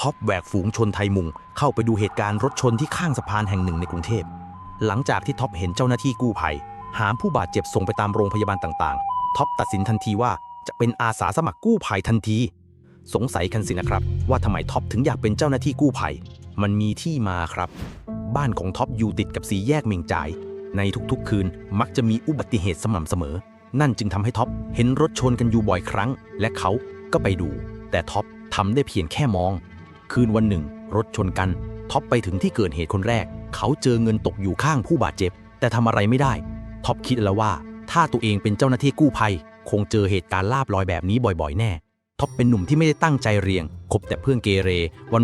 ท็อปแหวกฝูงชนไทยมุง เข้าไปดูเหตุการณ์รถชนที่ข้างสะพานแห่งหนึ่งในกรุงเทพ หลังจากที่ท็อปเห็นเจ้าหน้าที่กู้ภัย หามผู้บาดเจ็บส่งไปตามโรงพยาบาลต่างๆ ท็อปตัดสินทันทีว่าจะเป็นอาสาสมัครกู้ภัยทันที สงสัยกันสินะครับ ว่าทำไมท็อปถึงอยากเป็นเจ้าหน้าที่กู้ภัย มันมีที่มาครับ บ้านของท็อปอยู่ติดกับสีแยกเมงจ่าย ในทุกๆ คืนมักจะมีอุบัติเหตุสม่ำเสมอ นั่นจึงทำให้ท็อปเห็นรถชนกันอยู่บ่อยครั้ง และเขาก็ไปดู แต่ท็อปทำได้เพียงแค่มอง คืนวันหนึ่ง รถชนกัน ท็อปไปถึงที่เกิดเหตุคนแรก เขาเจอเงินตกอยู่ข้างผู้บาดเจ็บ แต่ทำอะไรไม่ได้ ท็อปคิดแล้วว่า ถ้าตัวเองเป็นเจ้าหน้าที่กู้ภัย คงเจอเหตุการณ์ลาบลอยแบบนี้บ่อยๆ แน่ ท็อปเป็นหนุ่มที่ไม่ได้ตั้งใจเรียนคบแต่เพื่อนเกเร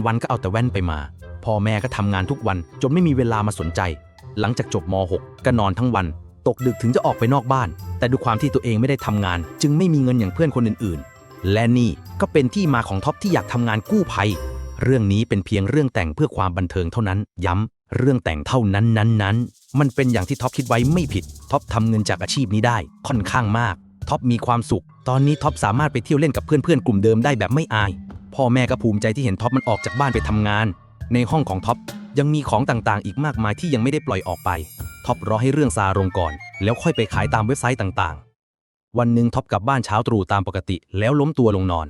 วันๆ ก็เอาแต่แว่นไปมา พ่อแม่ก็ทำงานทุกวันจนไม่มีเวลามาสนใจ หลังจากจบม .6 ก็นอนทั้งวัน ตกดึกถึงจะออกไปนอกบ้าน แต่ดูความที่ตัวเองไม่ได้ทำงาน จึงไม่มีเงินอย่างเพื่อนคนอื่นๆ และนี่ก็เป็นที่มาของท็อปที่อยากทำงานกู้ภัย เรื่องนี้เป็นเพียงเรื่องแต่งเพื่อความบันเทิงเท่านั้น ย้ำ เรื่องแต่งเท่านั้นนั้นนั้นมันเป็นอย่างที่ท็อปคิดไว้ไม่ผิด ท็อปทำเงินจากอาชีพนี้ได้ค่อนข้างมาก ท็อปมีความสุข ตอนนี้ท็อปสามารถไปเที่ยวเล่นกับเพื่อนๆกลุ่มเดิมได้แบบไม่อาย พ่อแม่ก็ภูมิใจที่เห็นท็อปมันออกจากบ้านไปทำงาน ในห้องของท็อปยังมีของต่างๆ อีกมากมายที่ยังไม่ได้ปล่อยออกไป ท็อปรอให้เรื่องซาลงก่อน แล้วค่อยไปขายตามเว็บไซต์ต่างๆ วันหนึ่งท็อปกลับบ้านเช้าตรู่ตามปกติ แล้วล้มตัวลงนอน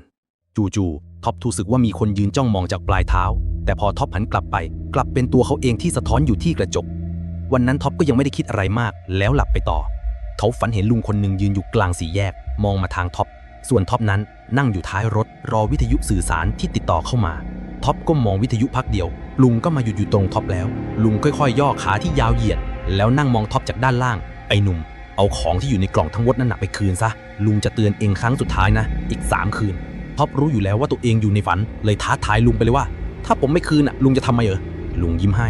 จู่ๆ ท็อปรู้สึกว่ามีคนยืนจ้องมองจากปลายเท้า แต่พอท็อปหันกลับไป กลับเป็นตัวเขาเองที่สะท้อนอยู่ที่กระจก วันนั้นท็อปก็ยังไม่ได้คิดอะไรมาก แล้วหลับไปต่อ เขาฝันเห็นลุงคนหนึ่งยืนอยู่กลางสี่แยก มองมาทางท็อป ส่วนท็อปนั้นนั่งอยู่ท้ายรถ รอวิทยุสื่อสารที่ติดต่อเข้ามา ท็อปก็มองวิทยุพักเดียว ลุงก็มาหยุดอยู่ตรงท็อปแล้ว ลุงค่อยๆ ย่อขาที่ยาวเหยียด แล้วนั่งมองท็อปจากด้านล่าง ไอ้หนุ่ม เอาของที่อยู่ในกล่องทั้งหมดนั่นหนะไปคืนซะ ลุงจะเตือนเองครั้งสุดท้ายนะ อีก 3 คืน ท็อปรู้อยู่แล้วว่าตัวเองอยู่ในฝัน เลยท้าทายลุงไปเลยว่า ถ้าผมไม่คืนอะลุงจะทำไมเออลุงยิ้มให้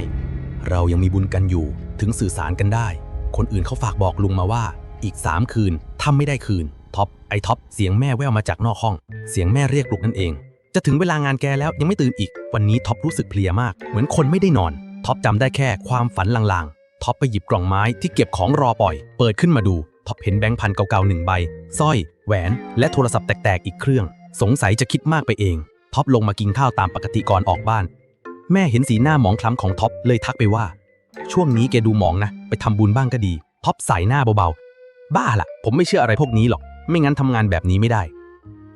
เรายังมีบุญกันอยู่ ถึงสื่อสารกันได้ คนอื่นเขาฝากบอกลุงมาว่า อีก3คืนถ้าไม่ได้คืนท็อปไอท็อปเสียงแม่แววมาจากนอกห้อง เสียงแม่เรียกลุกนั่นเอง จะถึงเวลางานแกแล้วยังไม่ตื่นอีก วันนี้ท็อปรู้สึกเพลียมาก เหมือนคนไม่ได้นอนท็อปจำได้แค่ความฝันลางๆท็อปไปหยิบกล่องไม้ที่เก็บของรอปล่อย เปิดขึ้นมาดูท็อปเห็นแบงค์พันเก่าๆหนึ่งใบสร้อย แหวน และโทรศัพท์แตกๆอีกเครื่อง สงสัยจะคิดมากไปเอง ท็อปลงมากินข้าวตามปกติก่อนออกบ้าน แม่เห็นสีหน้าหมองคล้ำของท็อปเลยทักไปว่า ช่วงนี้แกดูหมองนะ ไปทำบุญบ้างก็ดี ท็อปใส่หน้าเบาๆ บ้าล่ะ ผมไม่เชื่ออะไรพวกนี้หรอก ไม่งั้นทำงานแบบนี้ไม่ได้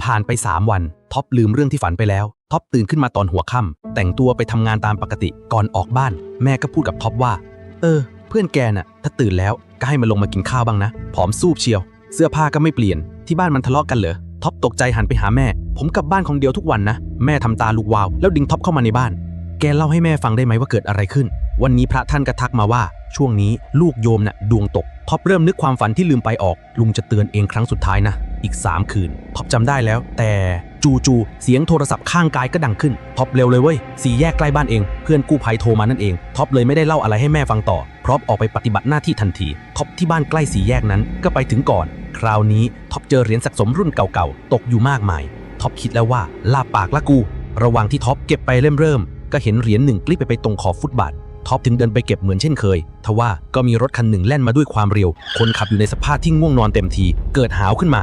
ผ่านไป 3 วัน ท็อปลืมเรื่องที่ฝันไปแล้ว ท็อปตื่นขึ้นมาตอนหัวค่ำแต่งตัวไปทำงานตามปกติก่อนออกบ้าน แม่ก็พูดกับท็อปว่า เออ เพื่อนแกน่ะ ถ้าตื่นแล้วก็ให้มาลงมากินข้าวบ้างนะ ผอมซูบเชียว เสื้อผ้าก็ไม่เปลี่ยน ที่บ้านมันทะเลาะกันเหรอ ท็อปตกใจหันไปหาแม่ ผมกลับบ้านคนเดียวทุกวันนะ แม่ทำตาลูกวาว แล้วดึงท็อปเข้ามาในบ้าน แกเล่าให้แม่ฟังได้ไหมว่าเกิดอะไรขึ้น วันนี้พระท่านก็ทักมาว่า ช่วงนี้ลูกโยมน่ะดวงตก ท็อปเริ่มนึกความฝันที่ลืมไปออก ลุงจะเตือนเองครั้งสุดท้ายนะ อีก 3 คืน ท็อปจำได้แล้ว แต่จู่ๆเสียงโทรศัพท์ข้างกายก็ดังขึ้น ท็อปเร็วเลยเว้ย สี่แยกใกล้บ้านเอง เพื่อนกู้ภัยโทรมานั่นเอง ท็อปเลยไม่ได้เล่าอะไรให้แม่ฟังต่อ ร้อมออกไปปฏิบัติหน้าที่ทันที ท็อปที่บ้านใกล้สี่แยกนั้นก็ไปถึงก่อน คราวนี้ท็อปเจอเหรียญสะสมรุ่นเก่าๆ ตกอยู่มากมาย ท็อปคิดแล้วว่าลาปากละกู ระหว่างที่ท็อปเก็บไปเริ่มเริ่มก็เห็นเหรียญหนึ่งกลิ้งไปไปตรงขอบฟุตบาท ท็อปถึงเดินไปเก็บเหมือนเช่นเคย ทว่าก็มีรถคันหนึ่งแล่นมาด้วยความเร็ว คนขับอยู่ในสภาพที่ง่วงนอนเต็มที เกิดหาวขึ้นมา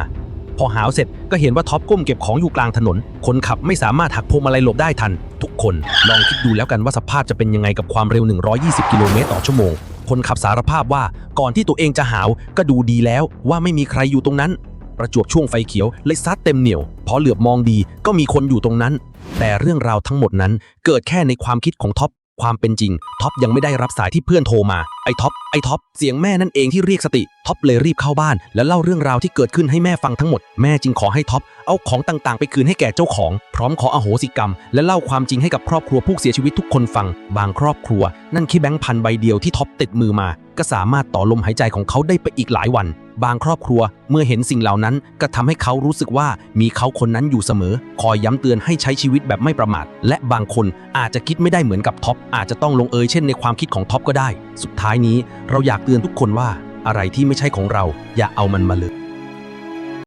พอหาวเสร็จก็เห็นว่าท็อปก้มเก็บของอยู่กลางถนน คนขับไม่สามารถหักพวงมาลัยหลบได้ทัน ทุกคนลองคิดดูแล้วกันว่าสภาพจะเป็นยังไงกับความเร็ว 120 กิโลเมตรต่อชั่วโมง คนขับสารภาพว่าก่อนที่ตัวเองจะหาวก็ดูดีแล้วว่าไม่มีใครอยู่ตรงนั้น ประจวบช่วงไฟเขียวเลยซัดเต็มเหนียว พอเหลือบมองดีก็มีคนอยู่ตรงนั้น แต่เรื่องราวทั้งหมดนั้นเกิดแค่ในความคิดของท็อป ความเป็นจริงท็อปยังไม่ได้รับสายที่เพื่อนโทรมาไอ้ท็อปไอ้ท็อปเสียงแม่นั่นเองที่เรียกสติท็อปเลยรีบเข้าบ้าน แล้วเล่าเรื่องราวที่เกิดขึ้นให้แม่ฟังทั้งหมดแม่จึงขอให้ท็อปเอาของต่างๆ ไปคืนให้แก่เจ้าของ พร้อมขออโหสิกรรม และเล่าความจริงให้กับครอบครัวผู้เสียชีวิตทุกคนฟัง บางครอบครัว นั่นแค่แบงค์พันใบเดียวที่ท็อปติดมือมา ก็สามารถต่อลมหายใจของเขาได้ไปอีกหลายวัน บางครอบครัวเมื่อเห็นสิ่งเหล่านั้นก็ทำให้เขารู้สึกว่ามีเขาคนนั้นอยู่เสมอ คอยย้ำเตือนให้ใช้ชีวิตแบบไม่ประมาท และบางคนอาจจะคิดไม่ได้เหมือนกับท็อปอาจจะต้องลงเอยเช่นในความคิดของท็อปก็ได้ สุดท้ายนี้เราอยากเตือนทุกคนว่าอะไรที่ไม่ใช่ของเราอย่าเอามันมาเลย